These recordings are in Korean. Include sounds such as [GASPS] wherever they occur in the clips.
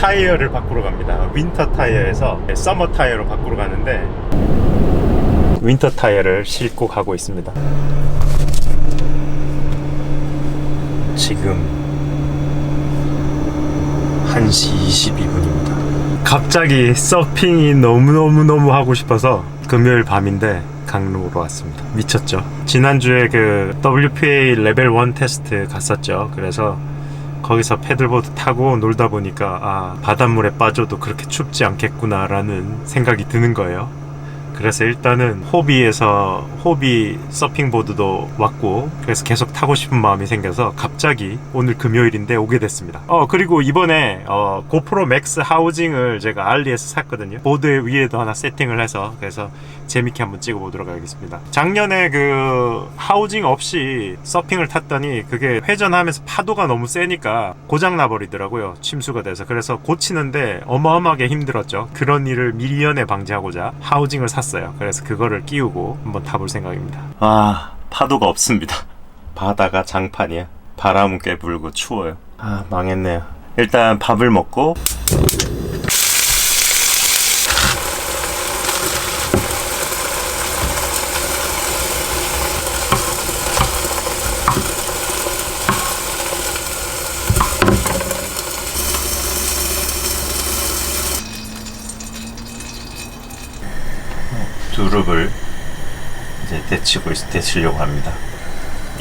타이어를 바꾸러 갑니다. 윈터 타이어에서 서머 타이어로 바꾸러 가는데 윈터 타이어를 싣고 가고 있습니다. 지금 1시 22분입니다. 갑자기 서핑이 너무너무너무 하고 싶어서 금요일 밤인데 강릉으로 왔습니다. 미쳤죠? 지난주에 그 WPA 레벨 1 테스트 갔었죠. 그래서 거기서 패들보드 타고 놀다 보니까 아, 바닷물에 빠져도 그렇게 춥지 않겠구나라는 생각이 드는 거예요. 그래서 일단은 호비에서 호비 서핑보드도 왔고 그래서 계속 타고 싶은 마음이 생겨서 갑자기 오늘 금요일인데 오게 됐습니다. 어 그리고 이번에 어, 고프로 맥스 하우징을 제가 알리에서 샀거든요. 보드 위에도 하나 세팅을 해서 그래서 재밌게 한번 찍어보도록 하겠습니다. 작년에 그 하우징 없이 서핑을 탔더니 그게 회전하면서 파도가 너무 세니까 고장 나버리더라고요. 침수가 돼서 그래서 고치는데 어마어마하게 힘들었죠. 그런 일을 미리연에 방지하고자 하우징을 샀 어요. 그래서 그거를 끼우고 한번 타볼 생각입니다. 아 파도가 없습니다. 바다가 장판이야. 바람은 꽤 불고 추워요. 아 망했네요. 일단 밥을 먹고 두릅을 이제 데치고 있, 데치려고 합니다.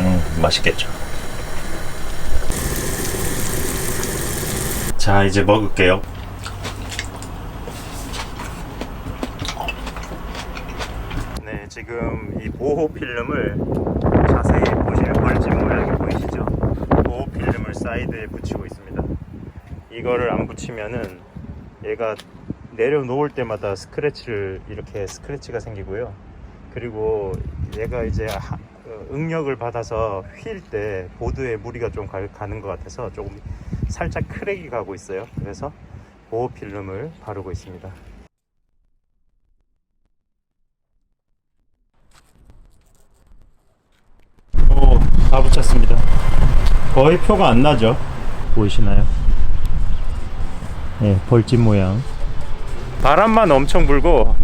음, 맛있겠죠. 자, 이제 먹을게요. 네, 지금 이 보호 필름을 자세히 보시면 벌집 모양이 보이시죠? 보호 필름을 사이드에 붙이고 있습니다. 이거를 안 붙이면은 얘가 내려놓을 때마다 스크래치를 이렇게 스크래치가 생기고요. 그리고 얘가 이제 하- 어, 응력을 받아서 휠 때 보드에 무리가 좀 가, 가는 것 같아서 조금 살짝 크랙이 가고 있어요. 그래서 보호 필름을 바르고 있습니다. 오, 다 붙였습니다. 거의 표가 안 나죠? 보이시나요? 네, 벌집 모양. 바람만 엄청 불고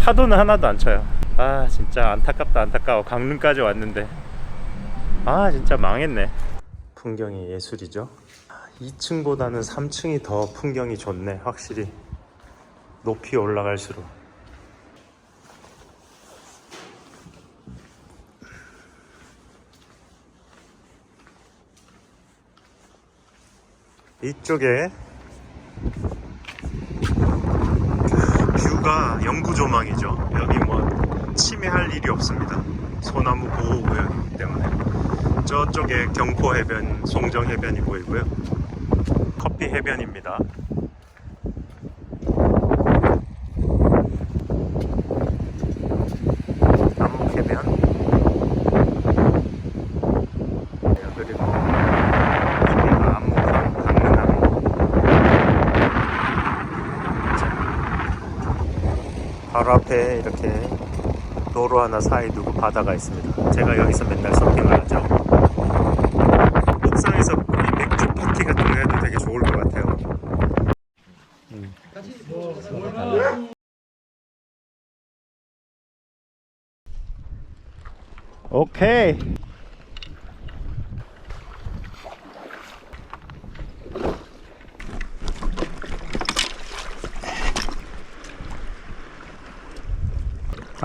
파도는 하나도 안 쳐요. 아 진짜 안타깝다 안타까워 강릉까지 왔는데 아 진짜 망했네. 풍경이 예술이죠. 2층보다는 3층이 더 풍경이 좋네 확실히 높이 올라갈수록. 이쪽에 뷰가 영구 조망이죠. 여기 뭐 침해할 일이 없습니다. 소나무 보호 구역이기 때문에 저쪽에 경포 해변, 송정 해변이 보이고요. 커피 해변입니다. 바로 앞에 이렇게 도로 하나 사이 두고 바다가 있습니다. 제가 여기서 맨날 서핑을 하죠. 옥상에서 이 맥주 파티 같은 거 해도 되게 좋을 것 같아요. 오케이.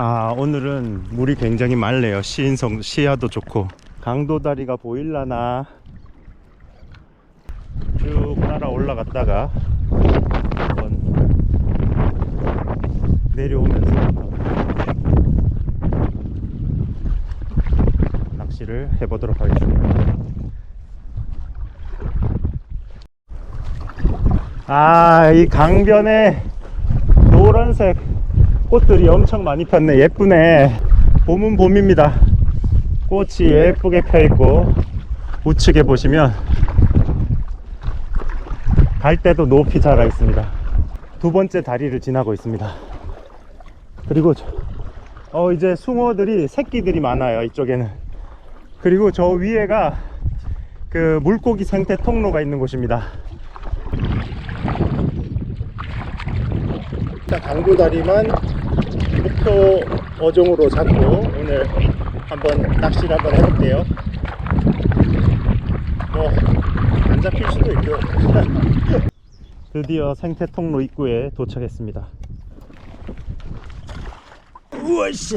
아 오늘은 물이 굉장히 맑네요. 시인성 시야도 좋고. 강도다리가 보일라나? 쭉 따라 올라갔다가 한번 내려오면서 낚시를 해보도록 하겠습니다. 아 이 강변에 노란색 꽃들이 엄청 많이 폈네. 예쁘네. 봄은 봄입니다. 꽃이 예쁘게 펴있고 우측에 보시면 갈대도 높이 자라 있습니다. 두 번째 다리를 지나고 있습니다. 그리고 저, 어 이제 숭어들이 새끼들이 많아요 이쪽에는. 그리고 저 위에가 그 물고기 생태 통로가 있는 곳입니다. 일단 강도다리만 목표 어종으로 잡고 오늘 한번 낚시를 한번 해볼게요. 뭐 안 잡힐 수도 있고요. [LAUGHS] 드디어 생태 통로 입구에 도착했습니다. 우와씨.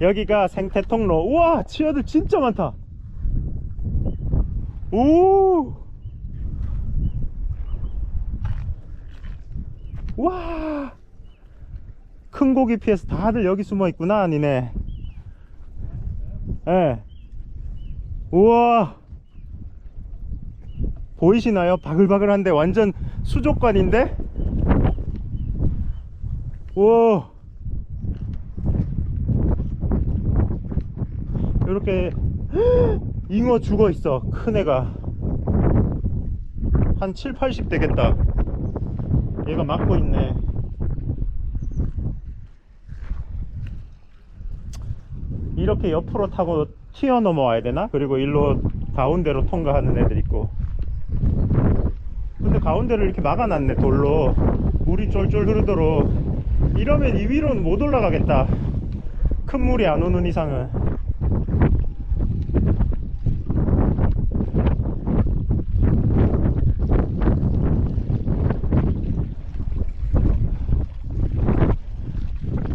여기가 생태 통로. 우와, 치어들 진짜 많다. 오. 와. 큰 고기 피해서 다들 여기 숨어 있구나, 니네. 예. 우와. 보이시나요? 바글바글한데 완전 수족관인데? 우와. 이렇게 [GASPS] 잉어 죽어 있어. 큰 애가. 한 7, 80 되겠다. 얘가 막고 있네. 이렇게 옆으로 타고 튀어 넘어와야 되나? 그리고 일로 가운데로 통과하는 애들 있고. 근데 가운데를 이렇게 막아놨네, 돌로. 물이 쫄쫄 흐르도록. 이러면 이 위로는 못 올라가겠다. 큰 물이 안 오는 이상은.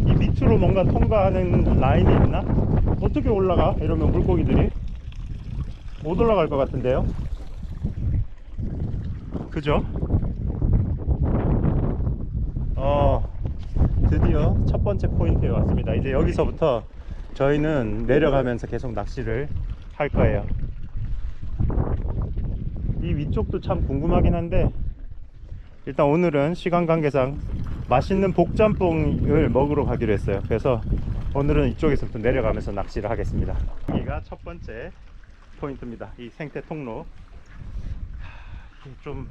이 밑으로 뭔가 통과하는 라인이 있나? 어떻게 올라가? 이러면 물고기들이 못 올라갈 것 같은데요? 그죠? 어, 드디어 첫 번째 포인트에 왔습니다. 이제 여기서부터 저희는 내려가면서 계속 낚시를 할 거예요. 이 위쪽도 참 궁금하긴 한데 일단 오늘은 시간 관계상 맛있는 복짬뽕을 먹으러 가기로 했어요. 그래서 오늘은 이쪽에서부터 내려가면서 낚시를 하겠습니다. 여기가 첫 번째 포인트입니다. 이 생태 통로. 좀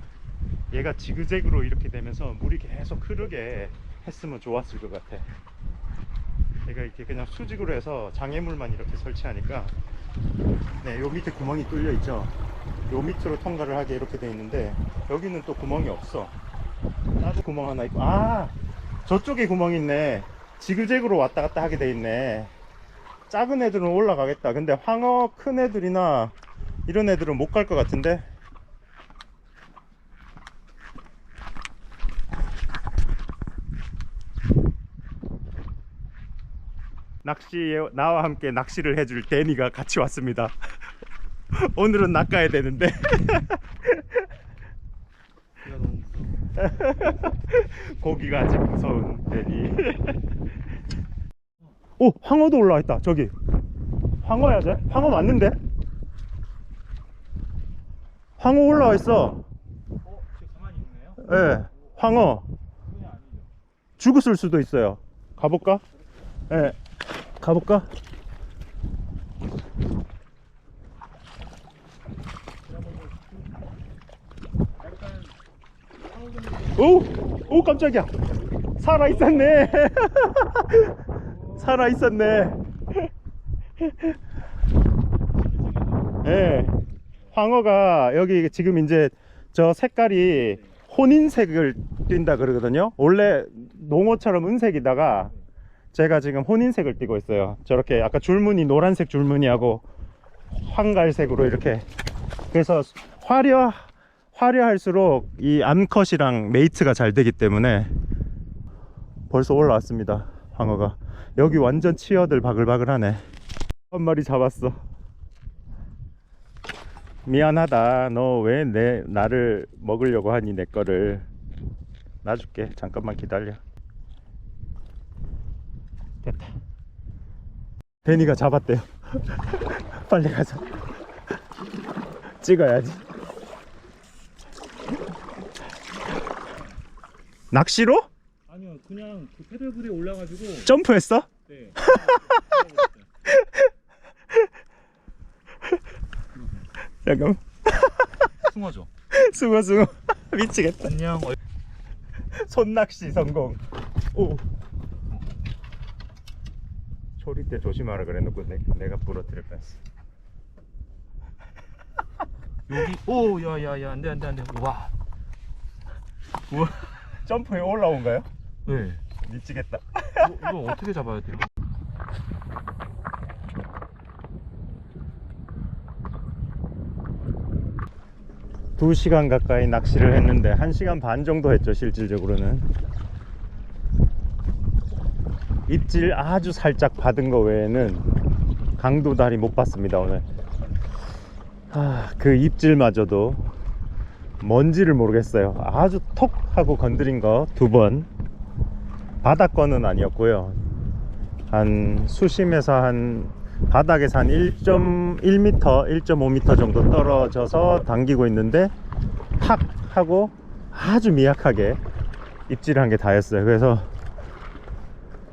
얘가 지그재그로 이렇게 되면서 물이 계속 흐르게 했으면 좋았을 것 같아. 얘가 이렇게 그냥 수직으로 해서 장애물만 이렇게 설치하니까 네, 요 밑에 구멍이 뚫려 있죠. 요 밑으로 통과를 하게 이렇게 돼 있는데 여기는 또 구멍이 없어. 나도 구멍 하나 있고 아 저쪽에 구멍이 있네 지그재그로 왔다 갔다 하게 돼 있네. 작은 애들은 올라가겠다. 근데 황어 큰 애들이나 이런 애들은 못 갈 것 같은데? 낚시에 나와 함께 낚시를 해줄 데니가 같이 왔습니다. [LAUGHS] 오늘은 낚아야 되는데. [LAUGHS] [LAUGHS] 고기가 아직 무서운 데니 오 황어도 올라와 있다 저기 황어야 쟤? 황어 맞는데? 황어 올라와 있어 어? 지금 가만히 있네요? 예 황어. 죽었을 수도 있어요 가볼까? 예 가볼까? 오! 오 깜짝이야 살아있었네 [LAUGHS] 살아 있었네. 예 황어가 여기 지금 이제 저 색깔이 혼인색을 띈다 그러거든요. 원래 농어처럼 은색이다가 제가 지금 혼인색을 띠고 있어요. 저렇게 아까 줄무늬 노란색 줄무늬하고 황갈색으로 이렇게. 그래서 화려 화려할수록 이 암컷이랑 메이트가 잘 되기 때문에 벌써 올라왔습니다 황어가. 여기 완전 치어들 바글바글하네. 한 마리 잡았어. 미안하다. 너 왜 내 나를 먹으려고 하니 내 거를. 놔줄게. 잠깐만 기다려. 됐다. 데니가 잡았대요. [LAUGHS] 빨리 가자. 찍어야지. 낚시로? 아니요 그냥 그 패들불에 올라가지고 점프했어? 네. 잠깐 숭어죠. 숭어 숭어 미치겠다 안녕. 어, 손낚시 성공 오 소리 때 조심하라 그래놓고 내, 내가 부러뜨릴 뻔했어 여기 오 야야야 안돼 안돼 안돼 와. 우와. 점프에 올라온가요? 네. 미치겠다. 이거, 이거 어떻게 잡아야 돼요? 두 시간 가까이 낚시를 했는데 한 시간 반 정도 했죠 실질적으로는 입질 아주 살짝 받은 거 외에는 강도 다리 못 봤습니다 오늘 아, 그 입질마저도 뭔지를 모르겠어요 아주 톡 하고 건드린 거 두번 바닥거는 아니었고요 한 수심에서 한 바닥에서 한 1.1m, 1.5m 정도 떨어져서 당기고 있는데 탁 하고 아주 미약하게 입질한 게 다였어요. 그래서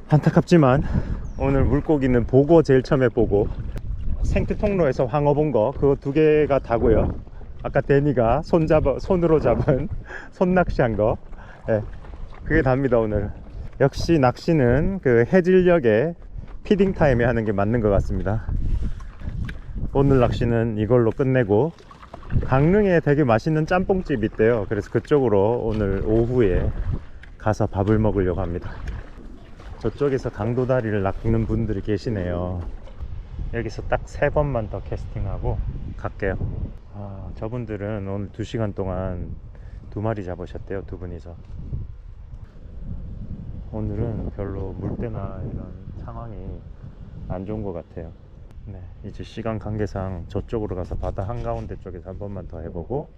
안타깝지만 오늘 물고기는 보고 제일 처음에 보고 생태 통로에서 황어 본 거 그거 두 개가 다고요. 아까 데니가 손 잡아 손으로 잡은 [LAUGHS] 손 낚시한 거, 예, 그게 답니다 오늘. 역시 낚시는 그 해질녘에 피딩 타임에 하는 게 맞는 것 같습니다. 오늘 낚시는 이걸로 끝내고 강릉에 되게 맛있는 짬뽕집 있대요. 그래서 그쪽으로 오늘 오후에 가서 밥을 먹으려고 합니다. 저쪽에서 강도다리를 낚는 분들이 계시네요. 여기서 딱 세 번만 더 캐스팅하고 갈게요. 아, 저분들은 오늘 두 시간 동안 두 마리 잡으셨대요. 두 분이서. 오늘은 별로 물때나 이런 상황이 안 좋은 것 같아요. 네, 이제 시간 관계상 저쪽으로 가서 바다 한가운데 쪽에서 한 번만 더 해보고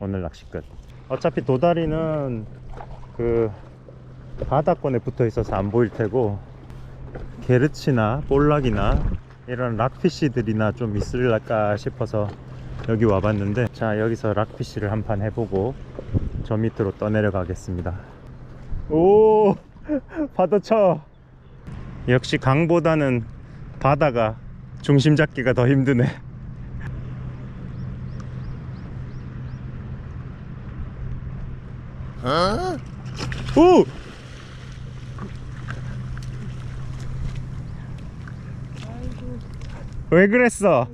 오늘 낚시 끝. 어차피 도다리는 그 바다권에 붙어 있어서 안 보일 테고 게르치나 볼락이나 이런 락피쉬들이나 좀 있을까 싶어서 여기 와봤는데 자 여기서 락피쉬를 한 판 해보고 저 밑으로 떠내려 가겠습니다. 오 [LAUGHS] 파도 쳐. 역시 강보다는 바다가 중심 잡기가 더 힘드네. 오! 왜 그랬어?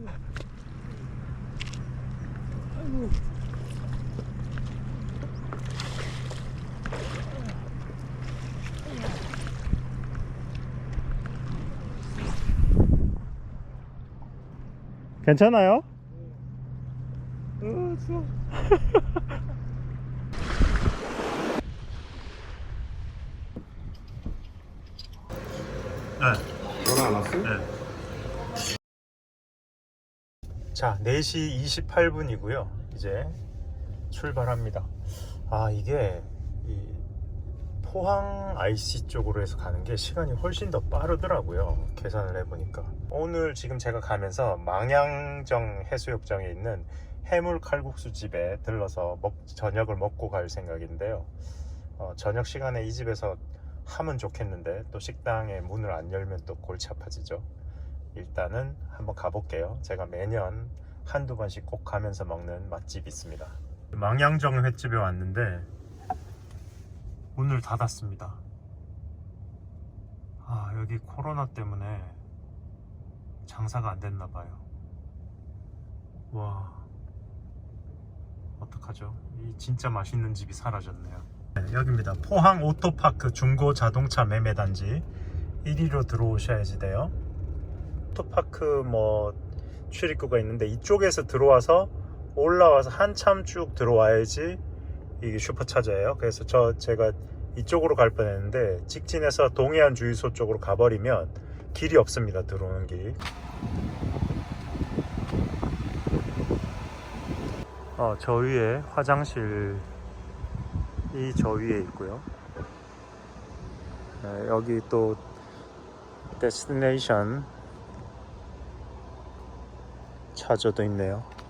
괜찮아요? 어, 추워. 네. 전화 안 왔어? 자, 4시 28분이고요. 이제 출발합니다. 아, 이게 이 포항 IC 쪽으로 해서 가는 게 시간이 훨씬 더 빠르더라고요. 계산을 해보니까. 오늘 지금 제가 가면서 망양정 해수욕장에 있는 해물 칼국수 집에 들러서 먹, 저녁을 먹고 갈 생각인데요. 어, 저녁 시간에 이 집에서 하면 좋겠는데 또 식당에 문을 안 열면 또 골치 아파지죠. 일단은 한번 가볼게요. 제가 매년 한두 번씩 꼭 가면서 먹는 맛집이 있습니다. 망양정 횟집에 왔는데 오늘 닫았습니다. 아, 여기 코로나 때문에 장사가 안 됐나 봐요. 와. 어떡하죠? 이 진짜 맛있는 집이 사라졌네요. 네, 여기입니다. 포항 오토파크 중고 자동차 매매 단지 1위로 들어오셔야지 돼요. 오토파크 뭐 출입구가 있는데 이쪽에서 들어와서 올라와서 한참 쭉 들어와야지 이게 슈퍼차저예요. 그래서 저 제가 이쪽으로 갈 뻔했는데 직진해서 동해안 주유소 쪽으로 가버리면 길이 없습니다. 들어오는 길이. 어, 저 위에 화장실이 저 위에 있고요. 네, 여기 또 데스티네이션 차저도 있네요.